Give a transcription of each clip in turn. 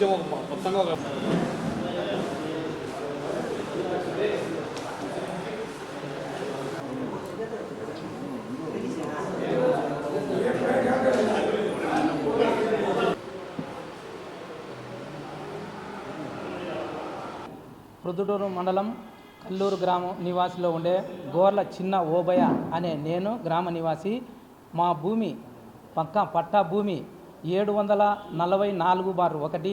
విషయం ఒక మొత్తంగా ఒక ప్రొద్దుటూరు మండలం కల్లూరు గ్రామ నివాసిలో ఉండే గోర్ల చిన్న ఓబయ అనే నేను గ్రామ నివాసి. మా భూమి పక్క పట్టా భూమి ఏడు వందల నలభై నాలుగు బార్ ఒకటి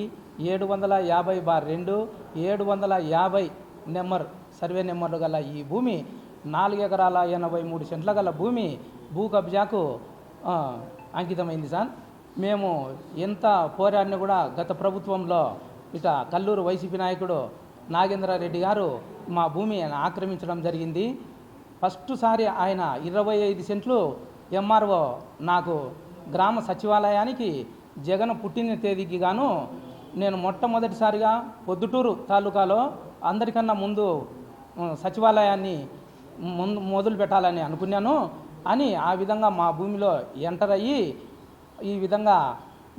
ఏడు వందల యాభై బార్ రెండు ఏడు వందల యాభై నెంబర్ సర్వే నెంబర్లు గల ఈ భూమి నాలుగు ఎకరాల ఎనభై మూడు సెంట్ల గల భూమి భూ కబ్జాకు అంకితమైంది సార్. మేము ఎంత పోరాడినా కూడా గత ప్రభుత్వంలో ఇట కల్లూరు వైసీపీ నాయకుడు నాగేంద్రారెడ్డి గారు మా భూమి ఆక్రమించడం జరిగింది. ఫస్ట్ సారి ఆయన ఇరవై ఐదు సెంట్లు ఎంఆర్ఓ నాకు గ్రామ సచివాలయానికి జగన్ పుట్టిన తేదీకి గాను నేను మొట్టమొదటిసారిగా పొద్దుటూరు తాలూకాలో అందరికన్నా ముందు సచివాలయాన్ని ముందు మొదలు పెట్టాలని అనుకున్నాను అని ఆ విధంగా మా భూమిలో ఎంటర్ అయ్యి ఈ విధంగా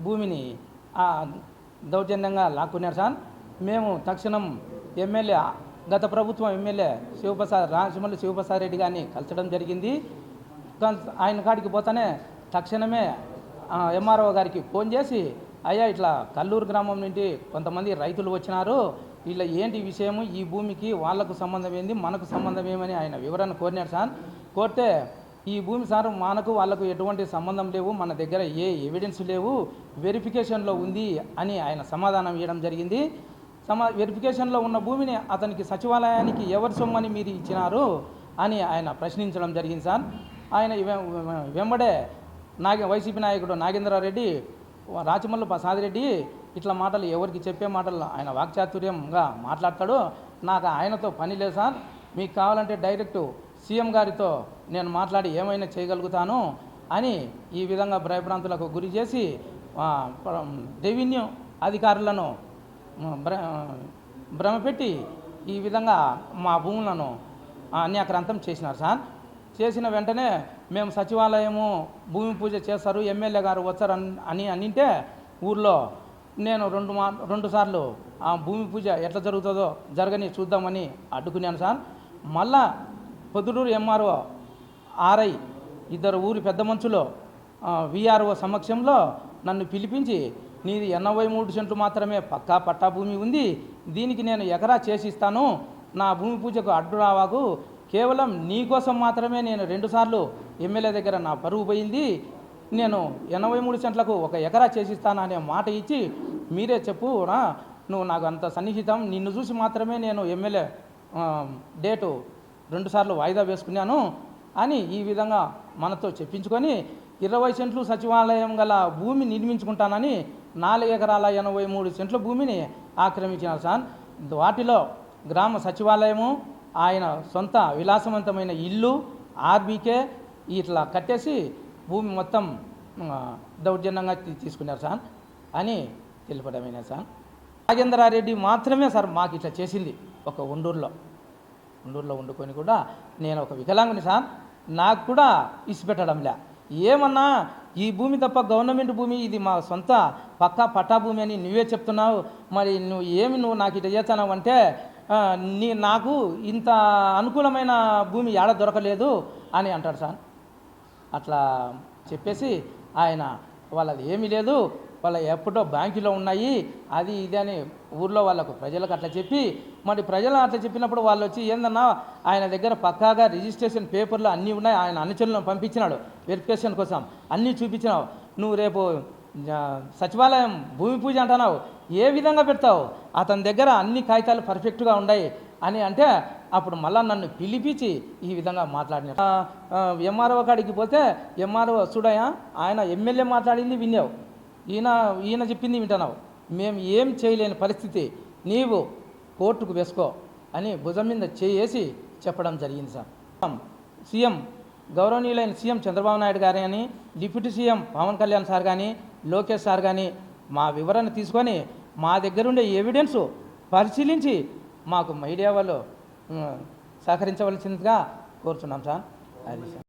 భూమిని దౌర్జన్యంగా లాక్కున్నారు సార్. మేము తక్షణం ఎమ్మెల్యే గత ప్రభుత్వం ఎమ్మెల్యే శివప్రసాద్ రాజమల్లి శివప్రసాద్ రెడ్డి గారిని కలచడం జరిగింది. ఆయన కాడికి పోతానే తక్షణమే ఎంఆర్ఓ గారికి ఫోన్ చేసి అయ్యా ఇట్లా కల్లూరు గ్రామం నుండి కొంతమంది రైతులు వచ్చినారు. ఇట్లా ఏంటి విషయము? ఈ భూమికి వాళ్ళకు సంబంధం ఏంది? మనకు సంబంధం ఏమని ఆయన వివరణ కోరినాడు సార్. కోరితే ఈ భూమి సార్ మనకు వాళ్ళకు ఎటువంటి సంబంధం లేవు. మన దగ్గర ఏ ఎవిడెన్స్ లేవు. వెరిఫికేషన్లో ఉంది అని ఆయన సమాధానం ఇవ్వడం జరిగింది. సమా వెరిఫికేషన్లో ఉన్న భూమిని అతనికి సచివాలయానికి ఎవరి సొమ్మని మీరు ఇచ్చినారు? అని ఆయన ప్రశ్నించడం జరిగింది సార్. ఆయన వెంబడే నాగ వైసీపీ నాయకుడు నాగేంద్రారెడ్డి రాచమల్లు ప్రసాదిరెడ్డి ఇట్లా మాటలు ఎవరికి చెప్పే మాటలు ఆయన వాక్చాతుర్యంగా మాట్లాడతాడు. నాకు ఆయనతో పని లేదు సార్. మీకు కావాలంటే డైరెక్ట్ సీఎం గారితో నేను మాట్లాడి ఏమైనా చేయగలుగుతాను అని ఈ విధంగా భయభ్రాంతులకు గురి చేసి రెవెన్యూ అధికారులను భ్ర భ్రమపెట్టి ఈ విధంగా మా భూములను అన్యాక్రాంతం చేసినారు సార్. చేసిన వెంటనే మేము సచివాలయము భూమి పూజ చేస్తారు ఎమ్మెల్యే గారు వచ్చారు అని అనింటే ఊర్లో నేను రెండు మా రెండు సార్లు ఆ భూమి పూజ ఎట్లా జరుగుతుందో జరగని చూద్దామని అడ్డుకున్నాను సార్. మళ్ళా పొద్దుటూరు ఎంఆర్ఓ ఆర్ఐ ఇద్దరు ఊరి పెద్ద మనుషులు విఆర్ఓ సమక్షంలో నన్ను పిలిపించి నీది ఎనభై మూడు సెంట్లు మాత్రమే పక్కా పట్టా భూమి ఉంది దీనికి నేను ఎకరా చేసిస్తాను నా భూమి పూజకు అడ్డు రావాకు కేవలం నీ కోసం మాత్రమే నేను రెండుసార్లు ఎమ్మెల్యే దగ్గర నా పరువు పోయింది. నేను ఎనభై మూడు సెంట్లకు ఒక ఎకరా చేసిస్తాను అనే మాట ఇచ్చి మీరే చెప్పు నువ్వు నాకు అంత సన్నిహితం. నిన్ను చూసి మాత్రమే నేను ఎమ్మెల్యే డేటు రెండుసార్లు వాయిదా వేసుకున్నాను అని ఈ విధంగా మనతో చెప్పించుకొని ఇరవై సెంట్లు సచివాలయం గల భూమి నిర్మించుకుంటానని నాలుగు ఎకరాల ఎనభై మూడు సెంట్ల భూమిని ఆక్రమించినారు సార్. వాటిలో గ్రామ సచివాలయము ఆయన సొంత విలాసవంతమైన ఇల్లు ఆర్బీకే ఇట్లా కట్టేసి భూమి మొత్తం దౌర్జన్యంగా తీసుకున్నారు సార్ అని తెలుపడమైన సార్. నాగేంద్రారెడ్డి మాత్రమే సార్ మాకు ఇట్లా చేసింది ఒక ఉండూరులో. ఉండూరులో వండుకొని కూడా నేను ఒక వికలాంగుని సార్. నాకు కూడా ఇసిపెట్టడంలే. ఏమన్నా ఈ భూమి తప్ప గవర్నమెంట్ భూమి ఇది మా సొంత పక్కా పట్టా భూమి అని నువ్వే చెప్తున్నావు. మరి నువ్వు ఏమి నువ్వు నాకు ఇట్లా చేస్తున్నావు అంటే నీ నాకు ఇంత అనుకూలమైన భూమి ఏడ దొరకలేదు అని అంటాడు సార్. అట్లా చెప్పేసి ఆయన వాళ్ళది ఏమీ లేదు వాళ్ళ ఎప్పుడో బ్యాంకులో ఉన్నాయి అది ఇది అని ఊర్లో వాళ్ళకు ప్రజలకు అట్లా చెప్పి మరి ప్రజలు అట్లా చెప్పినప్పుడు వాళ్ళు వచ్చి ఏందన్నా ఆయన దగ్గర పక్కాగా రిజిస్ట్రేషన్ పేపర్లు అన్నీ ఉన్నాయి ఆయన అనుచరులను పంపించినాడు వెరిఫికేషన్ కోసం అన్నీ చూపించినావు నువ్వు రేపు సచివాలయం భూమి పూజ అంటున్నావు. ఏ విధంగా పెడతావు? అతని దగ్గర అన్ని కాగితాలు పర్ఫెక్ట్గా ఉన్నాయి అని అంటే అప్పుడు మళ్ళా నన్ను పిలిపించి ఈ విధంగా మాట్లాడినాడు ఎంఆర్ఓ కాడికి పోతే ఎంఆర్ఓ చూడయా ఆయన ఎమ్మెల్యే మాట్లాడింది విన్నావు. ఈయన ఈయన చెప్పింది వింటున్నావు. మేము ఏం చేయలేని పరిస్థితి. నీవు కోర్టుకు వేసుకో అని భుజం మీద చేసి చెప్పడం జరిగింది సార్. సీఎం గౌరవనీయులైన సీఎం చంద్రబాబు నాయుడు గారు కానీ deputy CM Pawan Kalyan sir కానీ లోకేష్ సార్ కానీ మా వివరణ తీసుకొని మా దగ్గరుండే ఎవిడెన్స్ పరిశీలించి మాకు మీడియా వాళ్ళు సహకరించవలసిందిగా కోరుచున్నాం సార్. అది సార్.